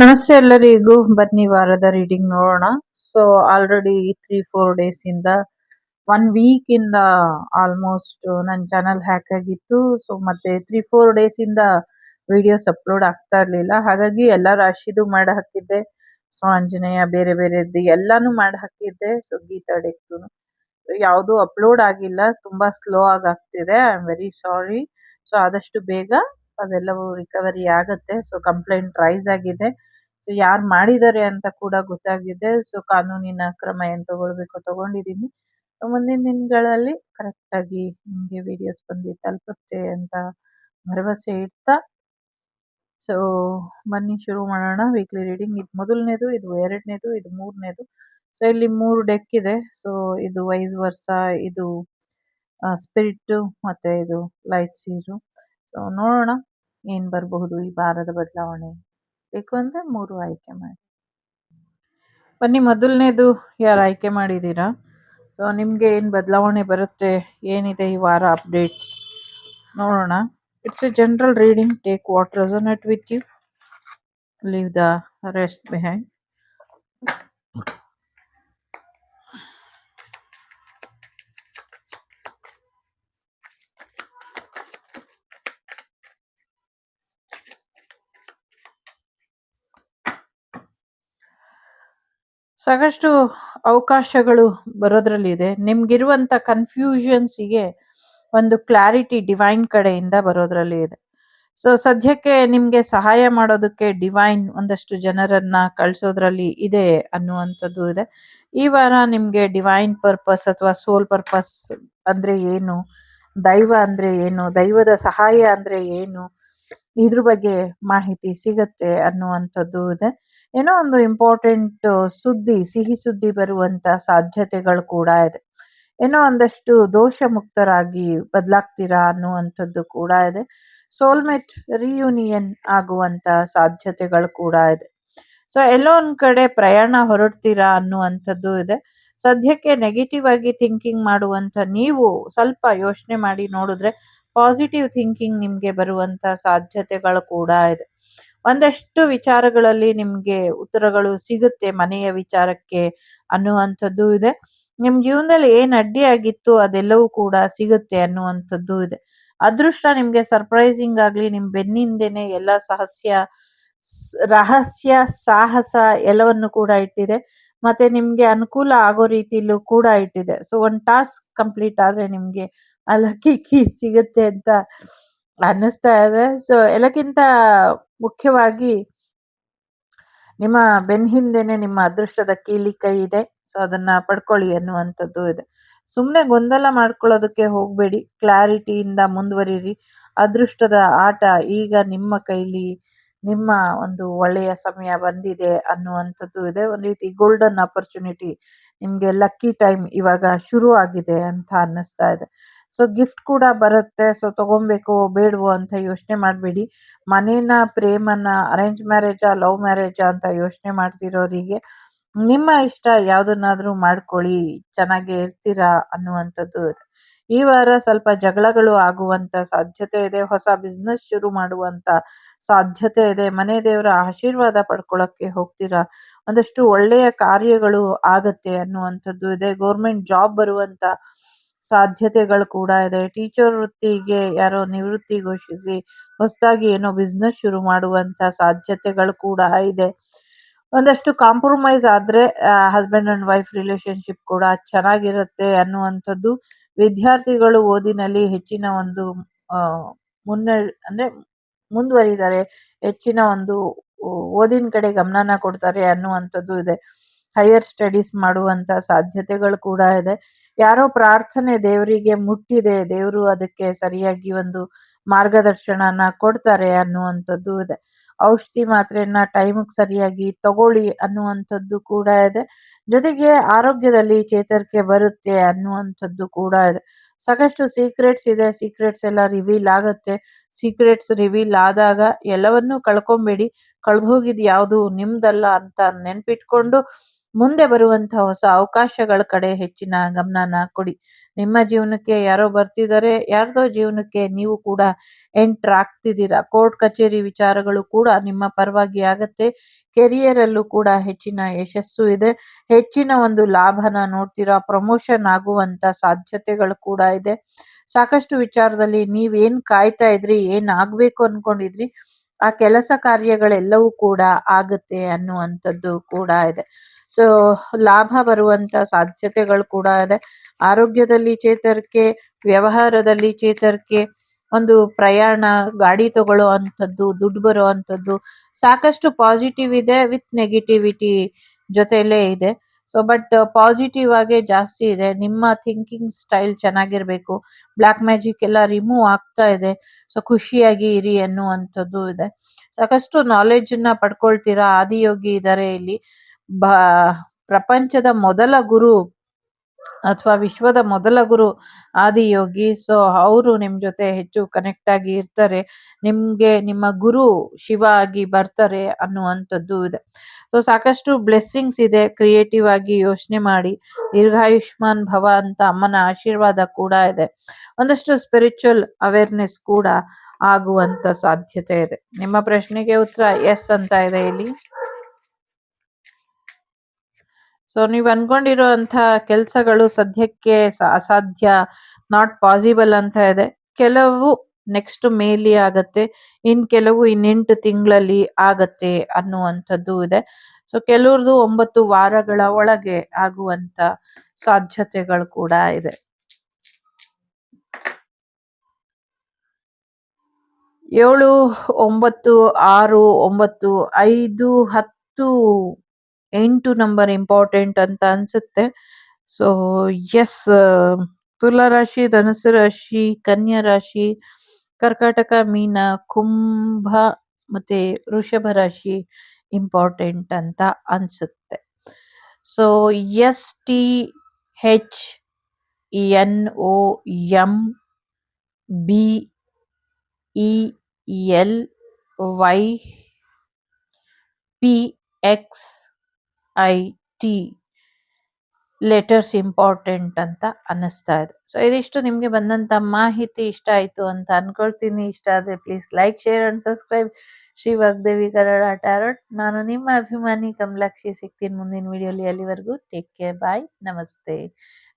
ನಮಸ್ತೆ ಎಲ್ಲರಿಗೂ, ಬನ್ನಿ ವಾರದ ರೀಡಿಂಗ್ ನೋಡೋಣ. So already three four days ಇಂದ ಒನ್ ವೀಕ್ ಇಂದ ಆಲ್ಮೋಸ್ಟ್ ನನ್ನ ಚಾನಲ್ ಹ್ಯಾಕ್ ಆಗಿತ್ತು. ಸೊ ಮತ್ತೆ ತ್ರೀ ಫೋರ್ ಡೇಸ್ ಇಂದ ವಿಡಿಯೋಸ್ ಅಪ್ಲೋಡ್ ಆಗ್ತಾ ಇರಲಿಲ್ಲ. ಹಾಗಾಗಿ ಎಲ್ಲ ರಾಶಿದು ಮಾಡಿ ಹಾಕಿದ್ದೆ. ಸೊ ಆಂಜನೇಯ ಬೇರೆ ಬೇರೆದ್ದು ಎಲ್ಲಾನು ಮಾಡಿ ಹಾಕಿದ್ದೆ. ಸೊ ಗೀತಾ ಡೆಕ್ತು ಯಾವುದು ಅಪ್ಲೋಡ್ ಆಗಿಲ್ಲ. ತುಂಬಾ ಸ್ಲೋ ಆಗಿ ಆಗ್ತಿದೆ. I am very sorry. So ಆದಷ್ಟು ಬೇಗ ಅದೆಲ್ಲವೂ ರಿಕವರಿ ಆಗುತ್ತೆ. ಸೊ ಕಂಪ್ಲೇಂಟ್ ರೈಸ್ ಆಗಿದೆ. ಸೊ ಯಾರು ಮಾಡಿದ್ದಾರೆ ಅಂತ ಕೂಡ ಗೊತ್ತಾಗಿದೆ. ಸೊ ಕಾನೂನಿನ ಕ್ರಮ ಏನ್ ತಗೊಳ್ಬೇಕು ತಗೊಂಡಿದ್ದೀನಿ ಮುಂದಿನ ದಿನಗಳಲ್ಲಿ ಕರೆಕ್ಟ್ ಆಗಿ ನಿಮ್ಗೆ ವಿಡಿಯೋಸ್ ಬಂದು ತಲುಪುತ್ತೆ ಅಂತ ಭರವಸೆ ಇಡ್ತಾ ಸೊ ಬನ್ನಿ ಶುರು ಮಾಡೋಣ. ವೀಕ್ಲಿ ರೀಡಿಂಗ್ ಇದು ಮೊದಲನೇದು, ಇದು ಎರಡನೇದು, ಇದು ಮೂರನೇದು. ಸೊ ಇಲ್ಲಿ ಮೂರು ಡೆಕ್ ಇದೆ. ಸೊ ಇದು ವೈಸ್ ವರ್ಸ ಇದು ಸ್ಪಿರಿಟ್ ಮತ್ತೆ ಇದು ಲೈಟ್ ಸೀರು ಸೊ ನೋಡೋಣ ಏನು ಬರಬಹುದು ಈ ವಾರದ ಬದಲಾವಣೆ. ಬೇಕು ಅಂದರೆ ಮೂರು ಆಯ್ಕೆ ಮಾಡಿ. ಬನ್ನಿ, ಮೊದಲನೇದು ಯಾರು ಆಯ್ಕೆ ಮಾಡಿದ್ದೀರಾ ಸೊ ನಿಮಗೆ ಏನು ಬದಲಾವಣೆ ಬರುತ್ತೆ? ಏನಿದೆ ಈ ವಾರ ಅಪ್ಡೇಟ್ಸ್ ನೋಡೋಣ. It's a general reading take what resonate with you leave the rest behind ಸಾಕಷ್ಟು ಅವಕಾಶಗಳು ಬರೋದ್ರಲ್ಲಿದೆ. ನಿಮ್ಗಿರುವಂತ ಕನ್ಫ್ಯೂಷನ್ಸಿಗೆ ಒಂದು ಕ್ಲಾರಿಟಿ ಡಿವೈನ್ ಕಡೆಯಿಂದ ಬರೋದ್ರಲ್ಲಿ ಇದೆ. ಸೊ ಸದ್ಯಕ್ಕೆ ನಿಮ್ಗೆ ಸಹಾಯ ಮಾಡೋದಕ್ಕೆ ಡಿವೈನ್ ಒಂದಷ್ಟು ಜನರನ್ನ ಕಳ್ಸೋದ್ರಲ್ಲಿ ಇದೆ ಅನ್ನುವಂಥದ್ದು ಇದೆ. ಈ ವಾರ ನಿಮ್ಗೆ ಡಿವೈನ್ ಪರ್ಪಸ್ ಅಥವಾ ಸೋಲ್ ಪರ್ಪಸ್ ಅಂದ್ರೆ ಏನು, ದೈವ ಅಂದ್ರೆ ಏನು, ದೈವದ ಸಹಾಯ ಅಂದ್ರೆ ಏನು, ಇದ್ರ ಬಗ್ಗೆ ಮಾಹಿತಿ ಸಿಗತ್ತೆ ಅನ್ನುವಂಥದ್ದು ಇದೆ. ಏನೋ ಒಂದು ಇಂಪಾರ್ಟೆಂಟ್ ಸುದ್ದಿ, ಸಿಹಿ ಸುದ್ದಿ ಬರುವಂತ ಸಾಧ್ಯತೆಗಳು ಕೂಡ ಇದೆ. ಏನೋ ಒಂದಷ್ಟು ದೋಷ ಮುಕ್ತರಾಗಿ ಬದಲಾಗ್ತೀರಾ ಅನ್ನುವಂಥದ್ದು ಕೂಡ ಇದೆ. ಸೋಲ್ಮೇಟ್ ರಿಯೂನಿಯನ್ ಆಗುವಂತ ಸಾಧ್ಯತೆಗಳು ಕೂಡ ಇದೆ. ಸೊ ಎಲ್ಲೋ ಒಂದ್ ಕಡೆ ಪ್ರಯಾಣ ಹೊರಡ್ತೀರಾ ಅನ್ನುವಂಥದ್ದು ಇದೆ. ಸದ್ಯಕ್ಕೆ ನೆಗೆಟಿವ್ ಆಗಿ ಥಿಂಕಿಂಗ್ ಮಾಡುವಂತ ನೀವು ಸ್ವಲ್ಪ ಯೋಚನೆ ಮಾಡಿ ನೋಡಿದ್ರೆ ಪಾಸಿಟಿವ್ ಥಿಂಕಿಂಗ್ ನಿಮ್ಗೆ ಬರುವಂತ ಸಾಧ್ಯತೆಗಳು ಕೂಡ ಇದೆ. ಒಂದಷ್ಟು ವಿಚಾರಗಳಲ್ಲಿ ನಿಮ್ಗೆ ಉತ್ತರಗಳು ಸಿಗುತ್ತೆ ಮನೆಯ ವಿಚಾರಕ್ಕೆ ಅನ್ನುವಂಥದ್ದು ಇದೆ. ನಿಮ್ ಜೀವನದಲ್ಲಿ ಏನ್ ಅಡ್ಡಿ ಆಗಿತ್ತು ಅದೆಲ್ಲವೂ ಕೂಡ ಸಿಗುತ್ತೆ ಅನ್ನುವಂಥದ್ದು ಇದೆ. ಅದೃಷ್ಟ ನಿಮ್ಗೆ ಸರ್ಪ್ರೈಸಿಂಗ್ ಆಗ್ಲಿ, ನಿಮ್ ಬೆನ್ನಿಂದೆನೆ ಎಲ್ಲ ಸಹಸ್ಯ, ರಹಸ್ಯ, ಸಾಹಸ ಎಲ್ಲವನ್ನು ಕೂಡ ಇಟ್ಟಿದೆ. ಮತ್ತೆ ನಿಮ್ಗೆ ಅನುಕೂಲ ಆಗೋ ರೀತಿಲೂ ಕೂಡ ಇಟ್ಟಿದೆ. ಸೊ ಒಂದ್ ಟಾಸ್ಕ್ ಕಂಪ್ಲೀಟ್ ಆದ್ರೆ ನಿಮ್ಗೆ ಅಲಕ್ಕಿ ಸಿಗುತ್ತೆ ಅಂತ ಅನ್ನಿಸ್ತಾ ಇದೆ. ಸೊ ಎಲ್ಲಕ್ಕಿಂತ ಮುಖ್ಯವಾಗಿ ನಿಮ್ಮ ಬೆನ್ ಹಿಂದೆನೆ ನಿಮ್ಮ ಅದೃಷ್ಟದ ಕೀಲಿ ಕೈ ಇದೆ. ಸೊ ಅದನ್ನ ಪಡ್ಕೊಳ್ಳಿ ಅನ್ನುವಂಥದ್ದು ಇದೆ. ಸುಮ್ಮನೆ ಗೊಂದಲ ಮಾಡ್ಕೊಳ್ಳೋದಕ್ಕೆ ಹೋಗಬೇಡಿ. ಕ್ಲಾರಿಟಿಯಿಂದ ಮುಂದುವರಿರಿ. ಅದೃಷ್ಟದ ಆಟ ಈಗ ನಿಮ್ಮ ಕೈಲಿ ನಿಮ್ಮ ಒಂದು ಒಳ್ಳೆಯ ಸಮಯ ಬಂದಿದೆ ಅನ್ನುವಂಥದ್ದು ಇದೆ. ಒಂದು ರೀತಿ ಗೋಲ್ಡನ್ ಅಪರ್ಚುನಿಟಿ ನಿಮಗೆ ಲಕ್ಕಿ ಟೈಮ್ ಇವಾಗ ಶುರು ಆಗಿದೆ ಅಂತ ಅನ್ನಿಸ್ತಾ ಇದೆ. ಸೊ ಗಿಫ್ಟ್ ಕೂಡ ಬರುತ್ತೆ. ಸೊ ತಗೊಬೇಕು ಬೇಡವೋ ಅಂತ ಯೋಚನೆ ಮಾಡಬೇಡಿ. ಮನೇನ ಪ್ರೇಮನ ಅರೇಂಜ್ ಮ್ಯಾರೇಜಾ ಲವ್ ಮ್ಯಾರೇಜಾ ಅಂತ ಯೋಚನೆ ಮಾಡ್ತಿರೋರಿಗೆ ನಿಮ್ಮ ಇಷ್ಟ ಯಾವ್ದನ್ನಾದ್ರೂ ಮಾಡ್ಕೊಳ್ಳಿ, ಚೆನ್ನಾಗೇ ಇರ್ತೀರಾ ಅನ್ನುವಂಥದ್ದು ಇದೆ. ಈ ವಾರ ಸ್ವಲ್ಪ ಜಗಳಗಳು ಆಗುವಂತ ಸಾಧ್ಯತೆ ಇದೆ, ಹೊಸ ಬಿಸ್ನೆಸ್ ಶುರು ಮಾಡುವಂತ ಸಾಧ್ಯತೆ ಇದೆ, ಮನೆ ದೇವರ ಆಶೀರ್ವಾದ ಪಡ್ಕೊಳಕ್ಕೆ ಹೋಗ್ತೀರಾ, ಒಂದಷ್ಟು ಒಳ್ಳೆಯ ಕಾರ್ಯಗಳು ಆಗತ್ತೆ ಅನ್ನುವಂಥದ್ದು ಇದೆ. ಗೌರ್ಮೆಂಟ್ ಜಾಬ್ ಬರುವಂತ ಸಾಧ್ಯತೆಗಳು ಕೂಡ ಇದೆ. ಟೀಚರ್ ವೃತ್ತಿಗೆ ಯಾರೋ ನಿವೃತ್ತಿ ಘೋಷಿಸಿ ಹೊಸದಾಗಿ ಏನೋ ಬಿಸ್ನೆಸ್ ಶುರು ಮಾಡುವಂತ ಸಾಧ್ಯತೆಗಳು ಕೂಡ ಇದೆ. ಒಂದಷ್ಟು ಕಾಂಪ್ರಮೈಸ್ ಆದ್ರೆ ಹಸ್ಬೆಂಡ್ ಅಂಡ್ ವೈಫ್ ರಿಲೇಶನ್ಶಿಪ್ ಕೂಡ ಚೆನ್ನಾಗಿರುತ್ತೆ ಅನ್ನುವಂಥದ್ದು ವಿದ್ಯಾರ್ಥಿಗಳು ಓದಿನಲ್ಲಿ ಹೆಚ್ಚಿನ ಒಂದು ಮುನ್ನ, ಅಂದ್ರೆ ಮುಂದುವರಿದಾರೆ ಹೆಚ್ಚಿನ ಒಂದು ಓದಿನ ಕಡೆ ಗಮನನ ಕೊಡ್ತಾರೆ ಅನ್ನುವಂಥದ್ದು ಇದೆ. ಹೈಯರ್ ಸ್ಟಡೀಸ್ ಮಾಡುವಂತ ಸಾಧ್ಯತೆಗಳು ಕೂಡ ಇದೆ. ಯಾರೋ ಪ್ರಾರ್ಥನೆ ದೇವರಿಗೆ ಮುಟ್ಟಿದೆ, ದೇವರು ಅದಕ್ಕೆ ಸರಿಯಾಗಿ ಒಂದು ಮಾರ್ಗದರ್ಶನನ ಕೊಡ್ತಾರೆ ಅನ್ನುವಂಥದ್ದು ಇದೆ. ಔಷಧಿ ಮಾತ್ರೆಯನ್ನ ಟೈಮಿಗೆ ಸರಿಯಾಗಿ ತಗೊಳ್ಳಿ ಅನ್ನುವಂಥದ್ದು ಕೂಡ ಇದೆ. ಜೊತೆಗೆ ಆರೋಗ್ಯದಲ್ಲಿ ಚೇತರಿಕೆ ಬರುತ್ತೆ ಅನ್ನುವಂಥದ್ದು ಕೂಡ ಇದೆ. ಸಾಕಷ್ಟು ಸೀಕ್ರೆಟ್ಸ್ ಇದೆ. ಸೀಕ್ರೆಟ್ಸ್ ಎಲ್ಲ ರಿವೀಲ್ ಆಗುತ್ತೆ. ಸೀಕ್ರೆಟ್ಸ್ ರಿವೀಲ್ ಆದಾಗ ಎಲ್ಲವನ್ನೂ ಕಳ್ಕೊಂಬೇಡಿ. ಕಳೆದು ಹೋಗಿದ್ ಯಾವುದು ನಿಮ್ದಲ್ಲ ಅಂತ ನೆನ್ಪಿಟ್ಕೊಂಡು ಮುಂದೆ ಬರುವಂತಹ ಹೊಸ ಅವಕಾಶಗಳ ಕಡೆ ಹೆಚ್ಚಿನ ಗಮನನ ಕೊಡಿ. ನಿಮ್ಮ ಜೀವನಕ್ಕೆ ಯಾರೋ ಬರ್ತಿದ್ದಾರೆ, ಯಾರ್ದೋ ಜೀವನಕ್ಕೆ ನೀವು ಕೂಡ ಎಂಟರ್ ಆಗ್ತಿದ್ದೀರಾ. ಕೋರ್ಟ್ ಕಚೇರಿ ವಿಚಾರಗಳು ಕೂಡ ನಿಮ್ಮ ಪರವಾಗಿ ಆಗತ್ತೆ. ಕೆರಿಯರ್ ಅಲ್ಲೂ ಕೂಡ ಹೆಚ್ಚಿನ ಯಶಸ್ಸು ಇದೆ. ಹೆಚ್ಚಿನ ಒಂದು ಲಾಭನ ನೋಡ್ತೀರಾ. ಪ್ರಮೋಷನ್ ಆಗುವಂತ ಸಾಧ್ಯತೆಗಳು ಕೂಡ ಇದೆ. ಸಾಕಷ್ಟು ವಿಚಾರದಲ್ಲಿ ನೀವೇನ್ ಕಾಯ್ತಾ ಇದ್ರಿ, ಏನ್ ಆಗ್ಬೇಕು ಅನ್ಕೊಂಡಿದ್ರಿ, ಆ ಕೆಲಸ ಕಾರ್ಯಗಳೆಲ್ಲವೂ ಕೂಡ ಆಗುತ್ತೆ ಅನ್ನುವಂಥದ್ದು ಕೂಡ ಇದೆ. ಸೊ ಲಾಭ ಬರುವಂತ ಸಾಧ್ಯತೆಗಳು ಕೂಡ ಇದೆ. ಆರೋಗ್ಯದಲ್ಲಿ ಚೇತರಿಕೆ, ವ್ಯವಹಾರದಲ್ಲಿ ಚೇತರಿಕೆ, ಒಂದು ಪ್ರಯಾಣ, ಗಾಡಿ ತಗೊಳ್ಳೋ ಅಂಥದ್ದು ದುಡ್ಡು ಬರೋ ಅಂಥದ್ದು ಸಾಕಷ್ಟು ಪಾಸಿಟಿವ್ ಇದೆ ವಿತ್ ನೆಗೆಟಿವಿಟಿ ಜೊತೆಯಲ್ಲೇ ಇದೆ. ಸೊ ಬಟ್ ಪಾಸಿಟಿವ್ ಆಗೇ ಜಾಸ್ತಿ ಇದೆ. ನಿಮ್ಮ ಥಿಂಕಿಂಗ್ ಸ್ಟೈಲ್ ಚೆನ್ನಾಗಿರ್ಬೇಕು. ಬ್ಲ್ಯಾಕ್ ಮ್ಯಾಜಿಕ್ ಎಲ್ಲ ರಿಮೂವ್ ಆಗ್ತಾ ಇದೆ. ಸೊ ಖುಷಿಯಾಗಿ ಇರಿ ಅನ್ನುವಂಥದ್ದು ಇದೆ. ಸಾಕಷ್ಟು ನಾಲೆಡ್ಜ್ನ ಪಡ್ಕೊಳ್ತೀರಾ, ಆದಿಯೋಗಿ ಇದ್ದಾರೆ ಇಲ್ಲಿ. ಬ, ಪ್ರಪಂಚದ ಮೊದಲ ಗುರು ಅಥವಾ ವಿಶ್ವದ ಮೊದಲ ಗುರು ಆದಿಯೋಗಿ ಸೊ ಅವರು ನಿಮ್ಮ ಜೊತೆ ಹೆಚ್ಚು ಕನೆಕ್ಟ್ ಆಗಿ ಇರ್ತಾರೆ. ನಿಮಗೆ ನಿಮ್ಮ ಗುರು ಶಿವ ಆಗಿ ಬರ್ತಾರೆ ಅನ್ನುವಂಥದ್ದು ಇದೆ. ಸೊ ಸಾಕಷ್ಟು ಬ್ಲೆಸ್ಸಿಂಗ್ಸ್ ಇದೆ. ಕ್ರಿಯೇಟಿವ್ ಆಗಿ ಯೋಚನೆ ಮಾಡಿ. ದೀರ್ಘಾಯುಷ್ಮಾನ್ ಭವ ಅಂತ ಅಮ್ಮನ ಆಶೀರ್ವಾದ ಕೂಡ ಇದೆ. ಒಂದಷ್ಟು ಸ್ಪಿರಿಚುವಲ್ ಅವೇರ್ನೆಸ್ ಕೂಡ ಆಗುವಂತ ಸಾಧ್ಯತೆ ಇದೆ. ನಿಮ್ಮ ಪ್ರಶ್ನೆಗೆ ಉತ್ತರ ಎಸ್ ಅಂತ ಇದೆ ಇಲ್ಲಿ. ಸೊ ನೀವ್ ಅನ್ಕೊಂಡಿರುವಂತಹ ಕೆಲಸಗಳು ಸದ್ಯಕ್ಕೆ ಅಸಾಧ್ಯ ನಾಟ್ ಪಾಸಿಬಲ್ ಅಂತ ಇದೆ. ಕೆಲವು ನೆಕ್ಸ್ಟ್ ಮೇಲಿ ಆಗತ್ತೆ, ಇನ್ ಕೆಲವು ಇನ್ನೆಂಟು ತಿಂಗಳಲ್ಲಿ ಆಗತ್ತೆ ಅನ್ನುವಂಥದ್ದು ಇದೆ. ಸೊ ಕೆಲವ್ರದ್ದು ಒಂಬತ್ತು ವಾರಗಳ ಒಳಗೆ ಆಗುವಂತ ಸಾಧ್ಯತೆಗಳು ಕೂಡ ಇದೆ. ಏಳು, ಒಂಬತ್ತು, ಆರು, ಒಂಬತ್ತು, ಐದು, ಹತ್ತು ಎಂಟು ನಂಬರ್ ಇಂಪಾರ್ಟೆಂಟ್ ಅಂತ ಅನ್ಸುತ್ತೆ. ಸೊ ಎಸ್ ತುಲಾ ರಾಶಿ ಧನುಸು ರಾಶಿ, ಕನ್ಯಾ ರಾಶಿ, ಕರ್ಕಾಟಕ, ಮೀನ, ಕುಂಭ ಮತ್ತೆ ವೃಷಭ ರಾಶಿ ಇಂಪಾರ್ಟೆಂಟ್ ಅಂತ ಅನ್ಸುತ್ತೆ. So S T H N O M B E L Y P X I T letters important ಅಂತ ಅನ್ನಿಸ್ತಾ ಇದೆ. ಸೊ ಇದಿಷ್ಟು ನಿಮಗೆ ಬಂದಂಥ ಮಾಹಿತಿ ಇಷ್ಟ ಆಯಿತು ಅಂತ ಅನ್ಕೊಳ್ತೀನಿ. ಇಷ್ಟ ಆದ್ರೆ please like share and subscribe Shri Vagdevi Kannada tarot ನಾನು ನಿಮ್ಮ ಅಭಿಮಾನಿ ಕಮಲಾಕ್ಷಿ ಸಿಗ್ತೀನಿ ಮುಂದಿನ ವಿಡಿಯೋಲಿ ಅಲ್ಲಿವರೆಗೂ. ಟೇಕ್ ಕೇರ್ ಬಾಯ್ ನಮಸ್ತೆ.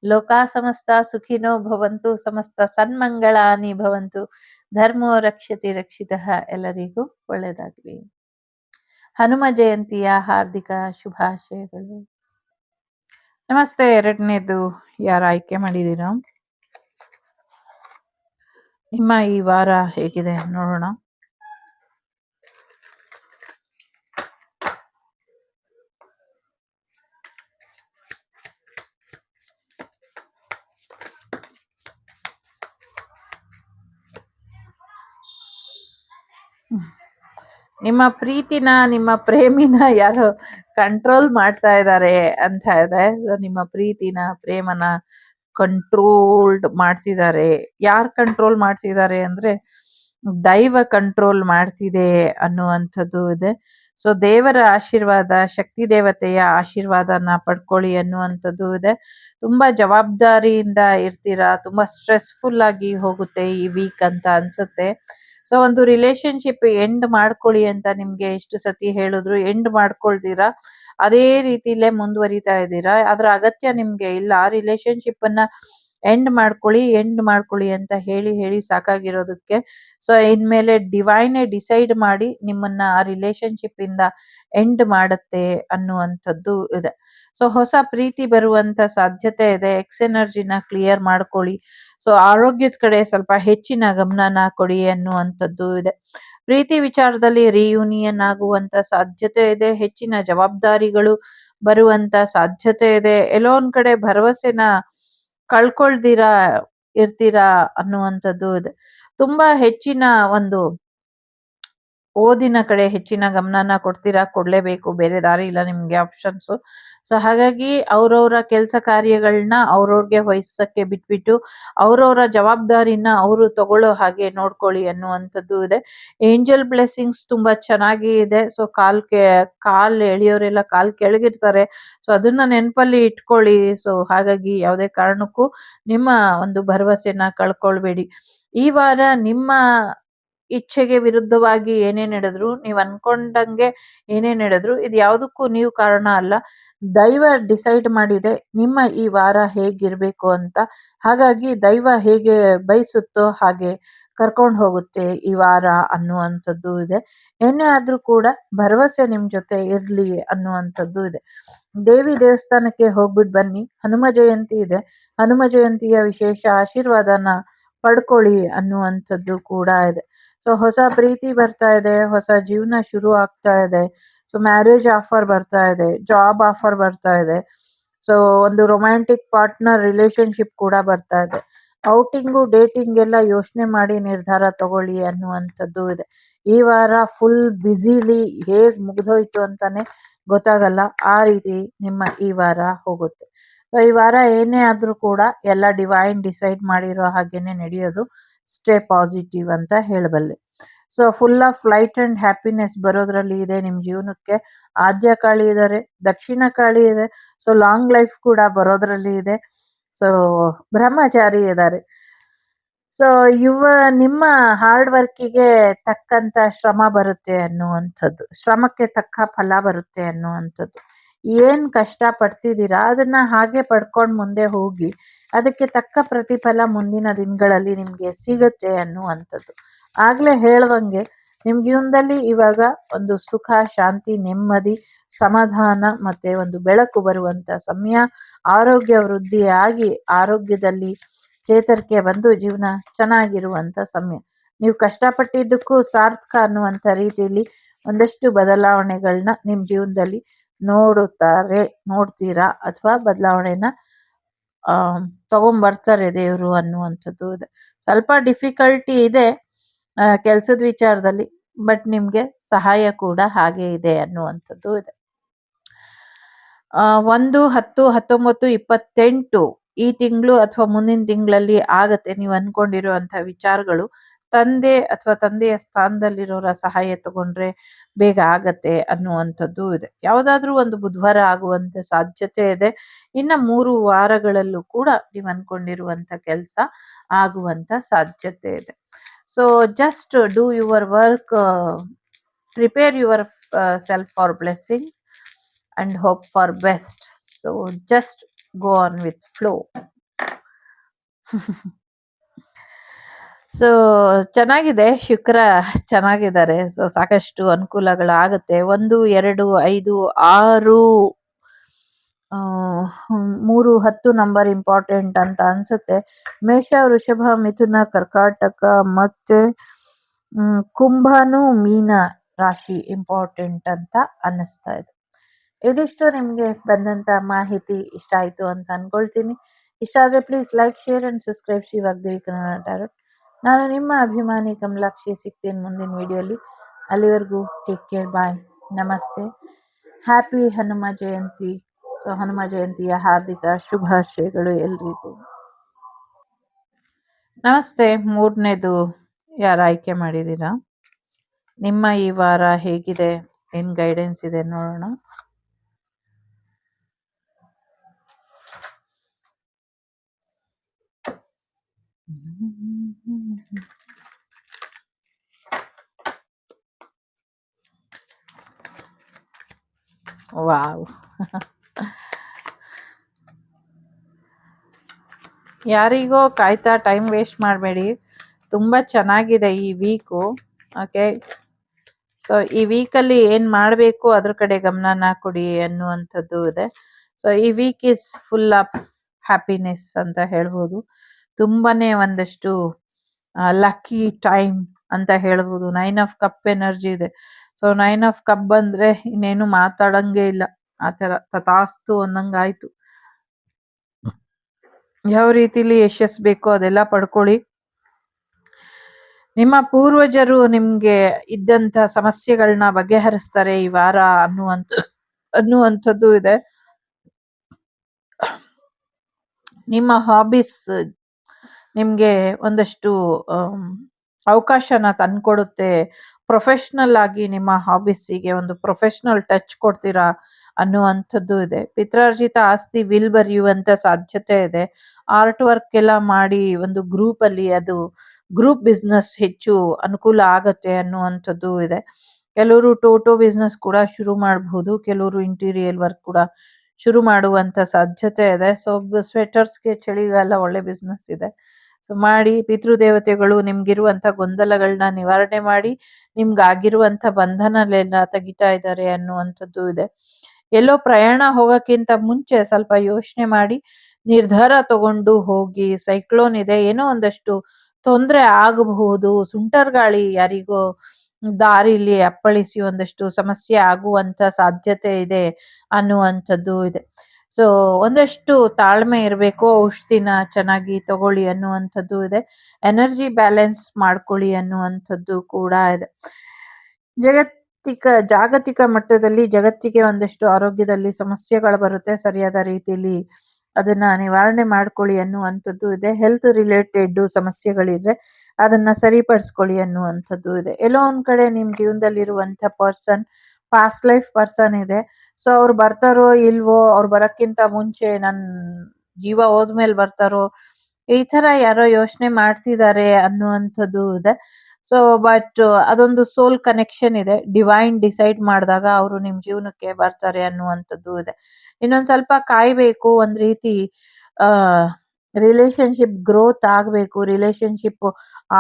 ಲೋಕ ಸಮಸ್ತ ಸುಖಿನೋ ಭವಂತು. ಸಮಸ್ತ ಸನ್ಮಂಗಳಾನಿ ಭವಂತು. ಧರ್ಮೋ ರಕ್ಷತಿ ರಕ್ಷಿತ ಎಲ್ಲರಿಗೂ ಒಳ್ಳೆಯದಾಗಲಿ ಹನುಮ ಜಯಂತಿಯ ಹಾರ್ದಿಕ ಶುಭಾಶಯಗಳು. ನಮಸ್ತೆ ಎರಡನೇದು ಯಾರು ಆಯ್ಕೆ ಮಾಡಿದೀರಾ ನಿಮ್ಮ ಈ ವಾರ ಹೇಗಿದೆ ನೋಡೋಣ. ನಿಮ್ಮ ಪ್ರೀತಿನ, ನಿಮ್ಮ ಪ್ರೇಮಿನ ಯಾರು ಕಂಟ್ರೋಲ್ ಮಾಡ್ತಾ ಇದ್ದಾರೆ ಅಂತ ಇದೆ. ಸೊ ನಿಮ್ಮ ಪ್ರೀತಿನ, ಪ್ರೇಮನ ಕಂಟ್ರೋಲ್ಡ್ ಮಾಡ್ತಿದ್ದಾರೆ ಯಾರ್ ಕಂಟ್ರೋಲ್ ಮಾಡ್ತಿದ್ದಾರೆ ಅಂದ್ರೆ ದೈವ ಕಂಟ್ರೋಲ್ ಮಾಡ್ತಿದೆ ಅನ್ನುವಂಥದ್ದು ಇದೆ. ಸೊ ದೇವರ ಆಶೀರ್ವಾದ, ಶಕ್ತಿ ದೇವತೆಯ ಆಶೀರ್ವಾದನ ಪಡ್ಕೊಳ್ಳಿ ಅನ್ನುವಂಥದ್ದು ಇದೆ. ತುಂಬಾ ಜವಾಬ್ದಾರಿಯಿಂದ ಇರ್ತೀರಾ? ತುಂಬಾ ಸ್ಟ್ರೆಸ್ಫುಲ್ ಆಗಿ ಹೋಗುತ್ತೆ ಈ ವೀಕ್ ಅಂತ ಅನ್ಸುತ್ತೆ. ಸೊ ಒಂದು ರಿಲೇಶನ್ಶಿಪ್ ಎಂಡ್ ಮಾಡ್ಕೊಳ್ಳಿ ಅಂತ ನಿಮ್ಗೆ ಎಷ್ಟು ಸತಿ ಹೇಳಿದ್ರು ಎಂಡ್ ಮಾಡ್ಕೊಳ್ತೀರಾ? ಅದೇ ರೀತಿಲೇ ಮುಂದುವರಿತಾ ಇದ್ದೀರಾ? ಅದ್ರ ಅಗತ್ಯ ನಿಮ್ಗೆ ಇಲ್ಲ. ಆ ರಿಲೇಶನ್ಶಿಪ್ ಅನ್ನ ಎಂಡ್ ಮಾಡ್ಕೊಳ್ಳಿ ಎಂಡ್ ಮಾಡ್ಕೊಳ್ಳಿ ಅಂತ ಹೇಳಿ ಹೇಳಿ ಸಾಕಾಗಿರೋದಕ್ಕೆ. ಸೊ ಇನ್ಮೇಲೆ ಡಿವೈನೇ ಡಿಸೈಡ್ ಮಾಡಿ ನಿಮ್ಮನ್ನ ಆ ರಿಲೇಶನ್ಶಿಪ್ ಇಂದ ಎಂಡ್ ಮಾಡುತ್ತೆ ಅನ್ನುವಂಥದ್ದು ಇದೆ. ಸೊ ಹೊಸ ಪ್ರೀತಿ ಬರುವಂತ ಸಾಧ್ಯತೆ ಇದೆ. ಎಕ್ಸ್ ಎನರ್ಜಿನ ಕ್ಲಿಯರ್ ಮಾಡ್ಕೊಳ್ಳಿ. ಸೊ ಆರೋಗ್ಯದ ಕಡೆ ಸ್ವಲ್ಪ ಹೆಚ್ಚಿನ ಗಮನನ ಕೊಡಿ ಅನ್ನುವಂಥದ್ದು ಇದೆ. ಪ್ರೀತಿ ವಿಚಾರದಲ್ಲಿ ರಿಯೂನಿಯನ್ ಆಗುವಂತ ಸಾಧ್ಯತೆ ಇದೆ. ಹೆಚ್ಚಿನ ಜವಾಬ್ದಾರಿಗಳು ಬರುವಂತ ಸಾಧ್ಯತೆ ಇದೆ. ಎಲ್ಲೋ ಕಡೆ ಭರವಸೆನ ಕಳ್ಕೊಳ್ದಿರಾ ಇರ್ತೀರಾ ಅನ್ನುವಂಥದ್ದು ಇದೆ. ತುಂಬಾ ಹೆಚ್ಚಿನ ಒಂದು ಓದಿನ ಕಡೆ ಹೆಚ್ಚಿನ ಗಮನನ ಕೊಡ್ತೀರಾ? ಕೊಡ್ಲೇಬೇಕು. ಬೇರೆ ದಾರಿ ಇಲ್ಲ ನಿಮ್ಗೆ ಆಪ್ಷನ್ಸ್ ಸೊ ಹಾಗಾಗಿ ಅವ್ರವರ ಕೆಲಸ ಕಾರ್ಯಗಳನ್ನ ಅವ್ರವ್ರಿಗೆ ವಹಿಸಕ್ಕೆ ಬಿಟ್ಬಿಟ್ಟು ಅವ್ರವರ ಜವಾಬ್ದಾರಿನ ಅವರು ತಗೊಳ್ಳೋ ಹಾಗೆ ನೋಡ್ಕೊಳ್ಳಿ ಅನ್ನುವಂಥದ್ದು ಇದೆ. ಏಂಜಲ್ ಬ್ಲೆಸ್ಸಿಂಗ್ಸ್ ತುಂಬಾ ಚೆನ್ನಾಗಿ ಇದೆ. ಸೊ ಕಾಲ್ ಕೆ, ಕಾಲ್ ಎಳಿಯೋರೆಲ್ಲ ಕಾಲ್ ಕೆಳಗಿರ್ತಾರೆ. ಸೊ ಅದನ್ನ ನೆನಪಲ್ಲಿ ಇಟ್ಕೊಳ್ಳಿ. ಸೊ ಹಾಗಾಗಿ ಯಾವುದೇ ಕಾರಣಕ್ಕೂ ನಿಮ್ಮ ಒಂದು ಭರವಸೆನ ಕಳ್ಕೊಳ್ಬೇಡಿ. ಈ ವಾರ ನಿಮ್ಮ ಇಚ್ಛೆಗೆ ವಿರುದ್ಧವಾಗಿ ಏನೇ ನಡೆದ್ರು ನೀವ್ ಅನ್ಕೊಂಡಂಗೆ ಏನೇ ನಡೆದ್ರು ಇದು ಯಾವುದಕ್ಕೂ ನೀವು ಕಾರಣ ಅಲ್ಲ. ದೈವ ಡಿಸೈಡ್ ಮಾಡಿದೆ, ನಿಮ್ಮ ಈ ವಾರ ಹೇಗಿರ್ಬೇಕು ಅಂತ. ಹಾಗಾಗಿ ದೈವ ಹೇಗೆ ಬಯಸುತ್ತೋ ಹಾಗೆ ಕರ್ಕೊಂಡು ಹೋಗುತ್ತೆ ಈ ವಾರ ಅನ್ನುವಂಥದ್ದು ಇದೆ. ಏನೇ ಆದ್ರೂ ಕೂಡ ಭರವಸೆ ನಿಮ್ ಜೊತೆ ಇರ್ಲಿ ಅನ್ನುವಂಥದ್ದು ಇದೆ. ದೇವಿ ದೇವಸ್ಥಾನಕ್ಕೆ ಹೋಗ್ಬಿಟ್ಟು ಬನ್ನಿ. ಹನುಮ ಜಯಂತಿ ಇದೆ. ಹನುಮ ಜಯಂತಿಯ ವಿಶೇಷ ಆಶೀರ್ವಾದನ ಪಡ್ಕೊಳ್ಳಿ ಅನ್ನುವಂಥದ್ದು ಕೂಡ ಇದೆ. ಸೊ ಹೊಸ ಪ್ರೀತಿ ಬರ್ತಾ ಇದೆ, ಹೊಸ ಜೀವನ ಶುರು ಆಗ್ತಾ ಇದೆ. ಸೊ ಮ್ಯಾರೇಜ್ ಆಫರ್ ಬರ್ತಾ ಇದೆ ಜಾಬ್ ಆಫರ್ ಬರ್ತಾ ಇದೆ. ಸೊ ಒಂದು ರೊಮ್ಯಾಂಟಿಕ್ ಪಾರ್ಟ್ನರ್ ರಿಲೇಶನ್ಶಿಪ್ ಕೂಡ ಬರ್ತಾ ಇದೆ. ಔಟಿಂಗು ಡೇಟಿಂಗ್ ಎಲ್ಲ ಯೋಚನೆ ಮಾಡಿ ನಿರ್ಧಾರ ತಗೊಳ್ಳಿ ಅನ್ನುವಂಥದ್ದು ಇದೆ. ಈ ವಾರ ಫುಲ್ ಬ್ಯುಸಿಲಿ ಹೇಗ್ ಮುಗಿದೋಯ್ತು ಅಂತಾನೆ ಗೊತ್ತಾಗಲ್ಲ. ಆ ರೀತಿ ನಿಮ್ಮ ಈ ವಾರ ಹೋಗುತ್ತೆ. ಸೊ ಈ ವಾರ ಏನೇ ಆದ್ರೂ ಕೂಡ ಎಲ್ಲ ಡಿವೈನ್ ಡಿಸೈಡ್ ಮಾಡಿರೋ ಹಾಗೇನೆ ನಡೆಯೋದು. ಸ್ಟೇ ಪಾಸಿಟಿವ್ ಅಂತ ಹೇಳಬಲ್ಲೆ. So full of light and happiness ಬರೋದ್ರಲ್ಲಿ ಇದೆ ನಿಮ್ ಜೀವನಕ್ಕೆ. ಆದ್ಯ ಕಾಳಿ ಇದಾರೆ, ದಕ್ಷಿಣ ಕಾಳಿ ಇದೆ ಸೊ ಲಾಂಗ್ ಲೈಫ್ ಕೂಡ ಬರೋದ್ರಲ್ಲಿ ಇದೆ. ಸೊ ಬ್ರಹ್ಮಚಾರಿ ಇದ್ದಾರೆ ಸೊ ಯುವ, ನಿಮ್ಮ ಹಾರ್ಡ್ ವರ್ಕಿಗೆ ತಕ್ಕಂತ ಶ್ರಮ ಬರುತ್ತೆ ಅನ್ನುವಂಥದ್ದು. ಶ್ರಮಕ್ಕೆ ತಕ್ಕ ಫಲ ಬರುತ್ತೆ ಅನ್ನುವಂಥದ್ದು. ಏನ್ ಕಷ್ಟ ಪಡ್ತಿದ್ದೀರಾ ಅದನ್ನ ಹಾಗೆ ಪಡ್ಕೊಂಡು ಮುಂದೆ ಹೋಗಿ, ಅದಕ್ಕೆ ತಕ್ಕ ಪ್ರತಿಫಲ ಮುಂದಿನ ದಿನಗಳಲ್ಲಿ ನಿಮ್ಗೆ ಸಿಗುತ್ತೆ ಅನ್ನುವಂಥದ್ದು. ಆಗ್ಲೇ ಹೇಳ್ದಂಗೆ ನಿಮ್ ಜೀವನದಲ್ಲಿ ಇವಾಗ ಒಂದು ಸುಖ, ಶಾಂತಿ, ನೆಮ್ಮದಿ, ಸಮಾಧಾನ ಮತ್ತೆ ಒಂದು ಬೆಳಕು ಬರುವಂತ ಸಮಯ, ಆರೋಗ್ಯ ವೃದ್ಧಿಯಾಗಿ ಆರೋಗ್ಯದಲ್ಲಿ ಚೇತರಿಕೆ ಬಂದು ಜೀವನ ಚೆನ್ನಾಗಿರುವಂತ ಸಮಯ. ನೀವು ಕಷ್ಟಪಟ್ಟಿದ್ದಕ್ಕೂ ಸಾರ್ಥಕ ಅನ್ನುವಂಥ ರೀತಿಯಲ್ಲಿ ಒಂದಷ್ಟು ಬದಲಾವಣೆಗಳನ್ನ ನಿಮ್ ಜೀವನದಲ್ಲಿ ನೋಡುತ್ತಾರೆ, ನೋಡ್ತೀರಾ? ಅಥವಾ ಬದಲಾವಣೆನ ಆ ತಗೊಂಬರ್ತಾರೆ ದೇವರು ಅನ್ನುವಂಥದ್ದು ಇದೆ. ಸ್ವಲ್ಪ ಡಿಫಿಕಲ್ಟಿ ಇದೆ ಕೆಲಸದ ವಿಚಾರದಲ್ಲಿ ಬಟ್ ನಿಮ್ಗೆ ಸಹಾಯ ಕೂಡ ಹಾಗೆ ಇದೆ ಅನ್ನುವಂಥದ್ದು ಇದೆ. ಒಂದು ಹತ್ತು ಹತ್ತೊಂಬತ್ತು ಇಪ್ಪತ್ತೆಂಟು ಈ ತಿಂಗಳು ಅಥವಾ ಮುಂದಿನ ತಿಂಗಳಲ್ಲಿ ಆಗತ್ತೆ. ನೀವು ಅನ್ಕೊಂಡಿರುವಂತಹ ವಿಚಾರಗಳು ತಂದೆ ಅಥವಾ ತಂದೆಯ ಸ್ಥಾನದಲ್ಲಿರೋರ ಸಹಾಯ ತಗೊಂಡ್ರೆ ಬೇಗ ಆಗತ್ತೆ ಅನ್ನುವಂಥದ್ದು ಇದೆ. ಯಾವುದಾದ್ರೂ ಒಂದು ಬುಧವಾರ ಆಗುವಂತ ಸಾಧ್ಯತೆ ಇದೆ. ಇನ್ನ ಮೂರು ವಾರಗಳಲ್ಲೂ ಕೂಡ ನೀವು ಅನ್ಕೊಂಡಿರುವಂತ ಕೆಲಸ ಆಗುವಂತ ಸಾಧ್ಯತೆ ಇದೆ. So just do your work prepare yourself for blessings and hope for best so just go on with flow so ಚೆನ್ನಾಗಿದೆ. ಶುಕ್ರ ಚೆನ್ನಾಗಿದ್ದಾರೆ. ಸೊ ಸಾಕಷ್ಟು ಅನುಕೂಲಗಳು ಆಗುತ್ತೆ ಒಂದು, ಎರಡು, ಐದು, ಆರು ಮೂರು, ಹತ್ತು ನಂಬರ್ ಇಂಪಾರ್ಟೆಂಟ್ ಅಂತ ಅನ್ಸುತ್ತೆ. ಮೇಷ, ವೃಷಭ, ಮಿಥುನ, ಕರ್ಕಾಟಕ ಮತ್ತೆ ಕುಂಭನು ಮೀನ ರಾಶಿ ಇಂಪಾರ್ಟೆಂಟ್ ಅಂತ ಅನ್ನಿಸ್ತಾ ಇದೆ. ಇದಿಷ್ಟು ನಿಮಗೆ ಬಂದಂತ ಮಾಹಿತಿ ಇಷ್ಟ ಆಯ್ತು ಅಂತ ಅನ್ಕೊಳ್ತೀನಿ. ಇಷ್ಟ ಆದರೆ please like share and subscribe Shri Vagdevi ನಾನು ನಿಮ್ಮ ಅಭಿಮಾನಿ ಕಮಲಾಕ್ಷಿ ಸಿಗ್ತೇನೆ ಮುಂದಿನ ವಿಡಿಯೋಲಿ. ಅಲ್ಲಿವರೆಗೂ ಟೇಕ್ ಕೇರ್ ಬಾಯ್ ನಮಸ್ತೆ. ಹ್ಯಾಪಿ ಹನುಮ ಜಯಂತಿ ಸೊ ಹನುಮ ಜಯಂತಿಯ ಹಾರ್ದಿಕ ಶುಭಾಶಯಗಳು ಎಲ್ರಿಗೂ. ನಮಸ್ತೆ. ಮೂರನೇದು ಯಾರು ಆಯ್ಕೆ ಮಾಡಿದ್ದೀರಾ? ನಿಮ್ಮ ಈ ವಾರ ಹೇಗಿದೆ? ಏನು ಗೈಡೆನ್ಸ್ ಇದೆ ನೋಡೋಣ. ವಾವ್ ಯಾರಿಗೋ ಕಾಯ್ತಾ ಟೈಮ್ ವೇಸ್ಟ್ ಮಾಡಬೇಡಿ. ತುಂಬ ಚೆನ್ನಾಗಿದೆ ಈ ವೀಕು ಓಕೆ ಸೊ ಈ ವೀಕಲ್ಲಿ ಏನು ಮಾಡಬೇಕು, ಅದ್ರ ಕಡೆ ಗಮನನ ಕೊಡಿ ಅನ್ನುವಂಥದ್ದು ಇದೆ. ಸೊ ಈ week is full of happiness ಅಂತ ಹೇಳ್ಬೋದು. ತುಂಬಾನೇ ಒಂದಷ್ಟು ಲಕ್ಕಿ ಟೈಮ್ ಅಂತ ಹೇಳ್ಬೋದು. ನೈನ್ ಆಫ್ ಕಪ್ ಎನರ್ಜಿ ಇದೆ. ಸೊ ನೈನ್ ಆಫ್ ಕಪ್ ಬಂದ್ರೆ ಇನ್ನೇನು ಮಾತಾಡಂಗೆ ಇಲ್ಲ. ಆ ತರ ತಥಾಸ್ತು ಅನ್ನಂಗಾಯ್ತು. ಯಾವ ರೀತಿಲಿ ಯಶಸ್ ಬೇಕೋ ಅದೆಲ್ಲ ಪಡ್ಕೊಳ್ಳಿ. ನಿಮ್ಮ ಪೂರ್ವಜರು ನಿಮ್ಗೆ ಇದ್ದಂತ ಸಮಸ್ಯೆಗಳನ್ನ ಬಗೆಹರಿಸ್ತಾರೆ ಈ ವಾರ ಅನ್ನುವಂತ ಅನ್ನುವಂಥದ್ದು ಇದೆ. ನಿಮ್ಮ ಹಾಬೀಸ್ ನಿಮ್ಗೆ ಒಂದಷ್ಟು ಅವಕಾಶನ ತಂದ್ಕೊಡುತ್ತೆ. ಪ್ರೊಫೆಷ್ನಲ್ ಆಗಿ ನಿಮ್ಮ ಹಾಬೀಸಿಗೆ ಒಂದು ಪ್ರೊಫೆಷ್ನಲ್ ಟಚ್ ಕೊಡ್ತೀರಾ ಅನ್ನುವಂಥದ್ದು ಇದೆ. ಪಿತ್ರಾರ್ಜಿತ ಆಸ್ತಿ ವಿಲ್ ಬರೆಯುವಂತ ಸಾಧ್ಯತೆ ಇದೆ. ಆರ್ಟ್ ವರ್ಕ್ ಎಲ್ಲ ಮಾಡಿ ಒಂದು ಗ್ರೂಪ್ ಅಲ್ಲಿ ಅದು ಗ್ರೂಪ್ ಬಿಸ್ನೆಸ್ ಹೆಚ್ಚು ಅನುಕೂಲ ಆಗತ್ತೆ ಅನ್ನುವಂಥದ್ದು ಇದೆ. ಕೆಲವರು ಟೋಟೋ ಬಿಸ್ನೆಸ್ ಕೂಡ ಶುರು ಮಾಡಬಹುದು ಕೆಲವರು ಇಂಟೀರಿಯರ್ ವರ್ಕ್ ಕೂಡ ಶುರು ಮಾಡುವಂತ ಸಾಧ್ಯತೆ ಇದೆ. ಸೊ ಸ್ವೆಟರ್ಸ್ಗೆ ಚಳಿಗಾಲ ಒಳ್ಳೆ ಬಿಸ್ನೆಸ್ ಇದೆ. ಸೊ ಮಾಡಿ ಪಿತೃದೇವತೆಗಳು ನಿಮ್ಗಿರುವಂತ ಗೊಂದಲಗಳನ್ನ ನಿವಾರಣೆ ಮಾಡಿ ನಿಮ್ಗಾಗಿರುವಂತ ಬಂಧನಲೆಲ್ಲ ತೆಗಿತಾ ಇದ್ದಾರೆ ಅನ್ನುವಂಥದ್ದು ಇದೆ. ಎಲ್ಲೋ ಪ್ರಯಾಣ ಹೋಗಕ್ಕಿಂತ ಮುಂಚೆ ಸ್ವಲ್ಪ ಯೋಚನೆ ಮಾಡಿ ನಿರ್ಧಾರ ತಗೊಂಡು ಹೋಗಿ ಸೈಕ್ಲೋನ್ ಇದೆ, ಏನೋ ಒಂದಷ್ಟು ತೊಂದ್ರೆ ಆಗಬಹುದು, ಸುಂಟರ್ ಗಾಳಿ ಯಾರಿಗೋ ದಾರಿಲಿ ಅಪ್ಪಳಿಸಿ ಒಂದಷ್ಟು ಸಮಸ್ಯೆ ಆಗುವಂತ ಸಾಧ್ಯತೆ ಇದೆ ಅನ್ನುವಂಥದ್ದು ಇದೆ. ಸೊ ಒಂದಷ್ಟು ತಾಳ್ಮೆ ಇರಬೇಕು, ಔಷಧಿನ ಚೆನ್ನಾಗಿ ತಗೊಳ್ಳಿ ಅನ್ನುವಂಥದ್ದು ಇದೆ. ಎನರ್ಜಿ ಬ್ಯಾಲೆನ್ಸ್ ಮಾಡ್ಕೊಳ್ಳಿ ಅನ್ನುವಂಥದ್ದು ಕೂಡ ಇದೆ. ಜಗತ್ತಿಕ, ಜಾಗತಿಕ ಮಟ್ಟದಲ್ಲಿ ಜಗತ್ತಿಗೆ ಒಂದಷ್ಟು ಆರೋಗ್ಯದಲ್ಲಿ ಸಮಸ್ಯೆಗಳು ಬರುತ್ತೆ, ಸರಿಯಾದ ರೀತಿಯಲ್ಲಿ ಅದನ್ನ ನಿವಾರಣೆ ಮಾಡ್ಕೊಳ್ಳಿ ಅನ್ನುವಂಥದ್ದು ಇದೆ. ಹೆಲ್ತ್ ರಿಲೇಟೆಡ್ ಸಮಸ್ಯೆಗಳಿದ್ರೆ ಅದನ್ನ ಸರಿಪಡಿಸ್ಕೊಳ್ಳಿ ಅನ್ನುವಂಥದ್ದು ಇದೆ. ಎಲ್ಲೋ ಒಂದ್ ಕಡೆ ನಿಮ್ ಜೀವನದಲ್ಲಿರುವಂತ ಪರ್ಸನ್ ಪಾಸ್ಟ್ ಲೈಫ್ ಪರ್ಸನ್ ಇದೆ. ಸೊ ಅವ್ರು ಬರ್ತಾರೋ ಇಲ್ವೋ, ಅವ್ರು ಬರಕ್ಕಿಂತ ಮುಂಚೆ ನನ್ ಜೀವ ಹೋದ್ಮೇಲೆ ಬರ್ತಾರೋ, ಈ ತರ ಯಾರೋ ಯೋಚನೆ ಮಾಡ್ತಿದ್ದಾರೆ ಅನ್ನುವಂಥದ್ದು ಇದೆ. ಸೊ ಬಟ್ ಅದೊಂದು ಸೋಲ್ ಕನೆಕ್ಷನ್ ಇದೆ. ಡಿವೈನ್ ಡಿಸೈಡ್ ಮಾಡಿದಾಗ ಅವರು ನಿಮ್ ಜೀವನಕ್ಕೆ ಬರ್ತಾರೆ ಅನ್ನುವಂಥದ್ದು ಇದೆ. ಇನ್ನೊಂದ್ ಸ್ವಲ್ಪ ಕಾಯ್ಬೇಕು, ಒಂದ್ ರೀತಿ, ಆ ರಿಲೇಶನ್ಶಿಪ್ ಗ್ರೋತ್ ಆಗ್ಬೇಕು ರಿಲೇಶನ್ಶಿಪ್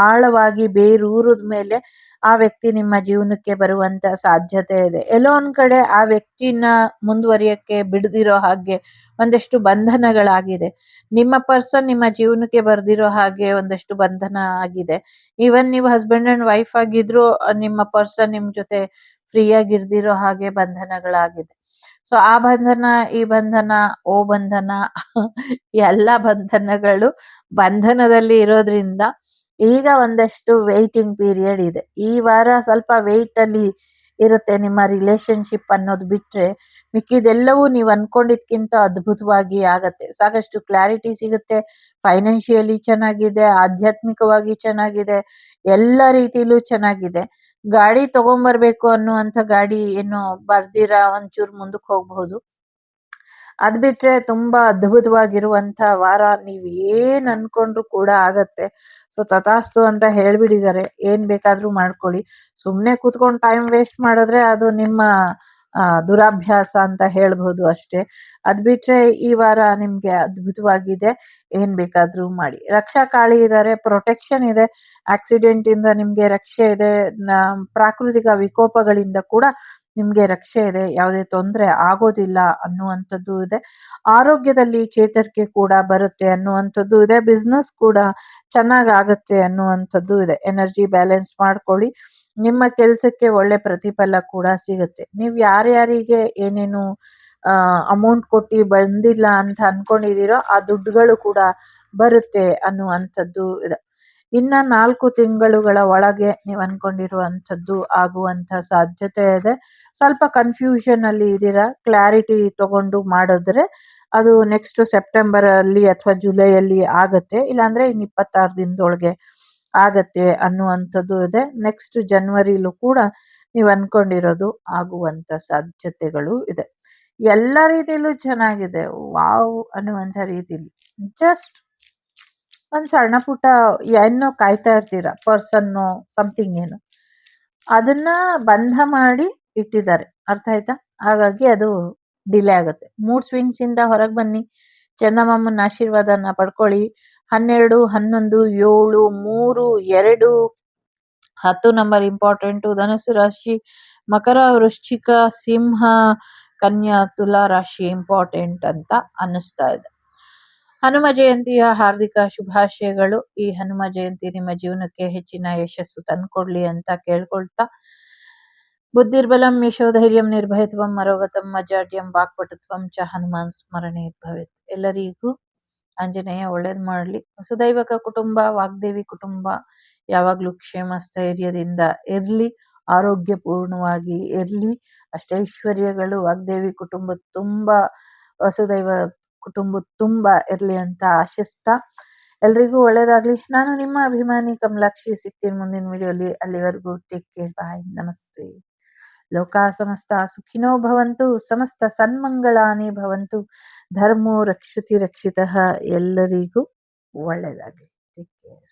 ಆಳವಾಗಿ ಬೇರೂರದ ಮೇಲೆ ಆ ವ್ಯಕ್ತಿ ನಿಮ್ಮ ಜೀವನಕ್ಕೆ ಬರುವಂತ ಸಾಧ್ಯತೆ ಇದೆ. ಎಲ್ಲೋ ಒಂದ್ ಕಡೆ ಆ ವ್ಯಕ್ತಿನ ಮುಂದುವರಿಯಕ್ಕೆ ಬಿಡದಿರೋ ಹಾಗೆ ಒಂದಷ್ಟು ಬಂಧನಗಳಾಗಿದೆ. ನಿಮ್ಮ ಪರ್ಸನ್ ನಿಮ್ಮ ಜೀವನಕ್ಕೆ ಬರ್ದಿರೋ ಹಾಗೆ ಒಂದಷ್ಟು ಬಂಧನ ಆಗಿದೆ. ಈವನ್ ನೀವು ಹಸ್ಬೆಂಡ್ ಅಂಡ್ ವೈಫ್ ಆಗಿದ್ರು ನಿಮ್ಮ ಪರ್ಸನ್ ನಿಮ್ ಜೊತೆ ಫ್ರೀ ಆಗಿರ್ದಿರೋ ಹಾಗೆ ಬಂಧನಗಳಾಗಿದೆ. ಸೊ ಆ ಬಂಧನ, ಈ ಬಂಧನ, ಓ ಬಂಧನ, ಎಲ್ಲ ಬಂಧನಗಳು ಬಂಧನದಲ್ಲಿ ಇರೋದ್ರಿಂದ ಈಗ ಒಂದಷ್ಟು ವೇಟಿಂಗ್ ಪೀರಿಯಡ್ ಇದೆ. ಈ ವಾರ ಸ್ವಲ್ಪ ವೇಟ್ ಅಲ್ಲಿ ಇರುತ್ತೆ ನಿಮ್ಮ ರಿಲೇಶನ್ಶಿಪ್ ಅನ್ನೋದು ಬಿಟ್ರೆ ಮಿಕ್ಕಿದೆಲ್ಲವೂ ನೀವು ಅನ್ಕೊಂಡಿದ್ಕಿಂತ ಅದ್ಭುತವಾಗಿ ಆಗತ್ತೆ. ಸಾಕಷ್ಟು ಕ್ಲಾರಿಟಿ ಸಿಗುತ್ತೆ ಫೈನಾನ್ಷಿಯಲಿ ಚೆನ್ನಾಗಿದೆ, ಆಧ್ಯಾತ್ಮಿಕವಾಗಿ ಚೆನ್ನಾಗಿದೆ, ಎಲ್ಲ ರೀತಿಲೂ ಚೆನ್ನಾಗಿದೆ. ಗಾಡಿ ತಗೊಂಬರ್ಬೇಕು ಅನ್ನುವಂತ ಗಾಡಿ ಏನು ಬರ್ದಿರ ಒಂಚೂರ್ ಮುಂದಕ್ ಹೋಗ್ಬಹುದು. ಅದ್ ಬಿಟ್ರೆ ತುಂಬಾ ಅದ್ಭುತವಾಗಿರುವಂತ ವಾರ ನೀವ್ ಏನ್ ಅನ್ಕೊಂಡ್ರು ಕೂಡ ಆಗತ್ತೆ. ಸೊ ತಥಾಸ್ತು ಅಂತ ಹೇಳ್ಬಿಟ್ಟಿದ್ದಾರೆ. ಏನ್ ಬೇಕಾದ್ರೂ ಮಾಡ್ಕೊಳ್ಳಿ. ಸುಮ್ನೆ ಕೂತ್ಕೊಂಡು ಟೈಮ್ ವೇಸ್ಟ್ ಮಾಡಿದ್ರೆ ಅದು ನಿಮ್ಮ ದುರಾಭ್ಯಾಸ ಅಂತ ಹೇಳ್ಬಹುದು ಅಷ್ಟೇ. ಅದ್ ಬಿಟ್ರೆ ಈ ವಾರ ನಿಮ್ಗೆ ಅದ್ಭುತವಾಗಿದೆ. ಏನ್ ಬೇಕಾದ್ರೂ ಮಾಡಿ. ರಕ್ಷಾ ಕಾಳಿ ಇದಾರೆ ಪ್ರೊಟೆಕ್ಷನ್ ಇದೆ. ಆಕ್ಸಿಡೆಂಟ್ ಇಂದ ನಿಮ್ಗೆ ರಕ್ಷೆ ಇದೆ. ಪ್ರಾಕೃತಿಕ ವಿಕೋಪಗಳಿಂದ ಕೂಡ ನಿಮ್ಗೆ ರಕ್ಷೆ ಇದೆ, ಯಾವುದೇ ತೊಂದರೆ ಆಗೋದಿಲ್ಲ ಅನ್ನುವಂಥದ್ದು ಇದೆ. ಆರೋಗ್ಯದಲ್ಲಿ ಚೇತರಿಕೆ ಕೂಡ ಬರುತ್ತೆ ಅನ್ನುವಂಥದ್ದು ಇದೆ. ಬಿಸ್ನೆಸ್ ಕೂಡ ಚೆನ್ನಾಗ್ ಆಗುತ್ತೆ ಅನ್ನುವಂಥದ್ದು ಇದೆ. ಎನರ್ಜಿ ಬ್ಯಾಲೆನ್ಸ್ ಮಾಡ್ಕೊಳ್ಳಿ. ನಿಮ್ಮ ಕೆಲಸಕ್ಕೆ ಒಳ್ಳೆ ಪ್ರತಿಫಲ ಕೂಡ ಸಿಗುತ್ತೆ. ನೀವು ಯಾರ್ಯಾರಿಗೆ ಏನೇನು ಅಮೌಂಟ್ ಕೊಟ್ಟು ಬಂದಿಲ್ಲ ಅಂತ ಅನ್ಕೊಂಡಿದೀರೋ ಆ ದುಡ್ಡುಗಳು ಕೂಡ ಬರುತ್ತೆ ಅನ್ನುವಂಥದ್ದು ಇದೆ. ಇನ್ನ ನಾಲ್ಕು ತಿಂಗಳುಗಳ ಒಳಗೆ ನೀವು ಅನ್ಕೊಂಡಿರುವಂಥದ್ದು ಆಗುವಂತ ಸಾಧ್ಯತೆ ಇದೆ. ಸ್ವಲ್ಪ ಕನ್ಫ್ಯೂಷನ್ ಅಲ್ಲಿ ಇದ್ದೀರಾ? ಕ್ಲಾರಿಟಿ ತಗೊಂಡು ಮಾಡಿದ್ರೆ ಅದು ನೆಕ್ಸ್ಟ್ ಸೆಪ್ಟೆಂಬರ್ ಅಲ್ಲಿ ಅಥವಾ ಜುಲೈ ಅಲ್ಲಿ ಆಗತ್ತೆ. ಇಲ್ಲಾಂದ್ರೆ ಇನ್ ಇಪ್ಪತ್ತಾರು ದಿನದೊಳಗೆ ಆಗತ್ತೆ ಅನ್ನುವಂಥದ್ದು ಇದೆ. ನೆಕ್ಸ್ಟ್ ಜನವರಿಲೂ ಕೂಡ ನೀವು ಅನ್ಕೊಂಡಿರೋದು ಆಗುವಂತ ಸಾಧ್ಯತೆಗಳು ಇದೆ. ಎಲ್ಲ ರೀತಿಯಲ್ಲೂ ಚೆನ್ನಾಗಿದೆ. ವಾವ್ ಅನ್ನುವಂಥ ರೀತಿಲಿ. ಜಸ್ಟ್ ಒಂದ್ ಸಣ್ಣ ಪುಟ್ಟ ಏನೋ ಕಾಯ್ತಾ ಇರ್ತೀರ, ಪರ್ಸನ್ನು ಸಮಥಿಂಗ್ ಏನು. ಅದನ್ನ ಬಂಧ ಮಾಡಿ ಇಟ್ಟಿದ್ದಾರೆ. ಅರ್ಥ ಆಯ್ತಾ? ಹಾಗಾಗಿ ಅದು ಡಿಲೇ ಆಗುತ್ತೆ. ಮೂಡ್ ಸ್ವಿಂಗ್ಸ್ ಇಂದ ಹೊರಗೆ ಬನ್ನಿ. ಚಂದಮಾಮನ ಆಶೀರ್ವಾದನ ಪಡ್ಕೊಳ್ಳಿ. ಹನ್ನೆರಡು, ಹನ್ನೊಂದು, ಏಳು, ಮೂರು, ಎರಡು, ಹತ್ತು ನಂಬರ್ ಇಂಪಾರ್ಟೆಂಟ್ ಧನಸ್ಸು ರಾಶಿ, ಮಕರ ವೃಶ್ಚಿಕ, ಸಿಂಹ, ಕನ್ಯಾ, ತುಲಾ ರಾಶಿ ಇಂಪಾರ್ಟೆಂಟ್ ಅಂತ ಅನ್ನಿಸ್ತಾ ಇದೆ. ಹನುಮ ಜಯಂತಿಯ ಹಾರ್ದಿಕ ಶುಭಾಶಯಗಳು. ಈ ಹನುಮ ಜಯಂತಿ ನಿಮ್ಮ ಜೀವನಕ್ಕೆ ಹೆಚ್ಚಿನ ಯಶಸ್ಸು ತಂದ್ಕೊಡ್ಲಿ ಅಂತ ಕೇಳ್ಕೊಳ್ತಾ ಬುದ್ಧಿರ್ಬಲಂ ಯಶೋಧೈರ್ಯಂ ನಿರ್ಭಯತ್ವಂ ಮರೋಗತಂ ಮಜಾಡ್ಯಂ ವಾಕ್ಪಟುತ್ವಂ ಚ ಹನುಮಾನ್ ಸ್ಮರಣೆ ಭವಿತ್ ಎಲ್ಲರಿಗೂ ಆಂಜನೇಯ ಒಳ್ಳೇದ್ ಮಾಡ್ಲಿ. ವಸುದೈವಕ ಕುಟುಂಬ, ವಾಗ್ದೇವಿ ಕುಟುಂಬ, ಯಾವಾಗ್ಲೂ ಕ್ಷೇಮ, ಸ್ಥೈರ್ಯದಿಂದ ಇರ್ಲಿ. ಆರೋಗ್ಯ ಪೂರ್ಣವಾಗಿ ಇರ್ಲಿ. ಅಷ್ಟೈಶ್ವರ್ಯಗಳು ವಾಗ್ದೇವಿ ಕುಟುಂಬ ತುಂಬಾ ವಸುದೈವ ಕುಟುಂಬ ತುಂಬಾ ಇರ್ಲಿ ಅಂತ ಆಶಿಸ್ತಾ, ಎಲ್ರಿಗೂ ಒಳ್ಳೇದಾಗಲಿ. ನಾನು ನಿಮ್ಮ ಅಭಿಮಾನಿ ಕಮಲಾಕ್ಷಿ ಸಿಗ್ತೀನಿ ಮುಂದಿನ ವಿಡಿಯೋಲಿ. ಅಲ್ಲಿವರೆಗೂ ಟೇಕ್ ಕೇರ್ ಬಾಯ್ ನಮಸ್ತೆ. ಲೋಕ ಸಮಸ್ತ ಸುಖಿನೋ ಭವಂತು, ಸಮಸ್ತ ಸನ್ಮಂಗಳಾನೇ ಭವಂತು, ಧರ್ಮೋ ರಕ್ಷತಿ ರಕ್ಷಿತ ಎಲ್ಲರಿಗೂ ಒಳ್ಳೆಯದಾಗಲಿ ಟೇಕ್ ಕೇರ್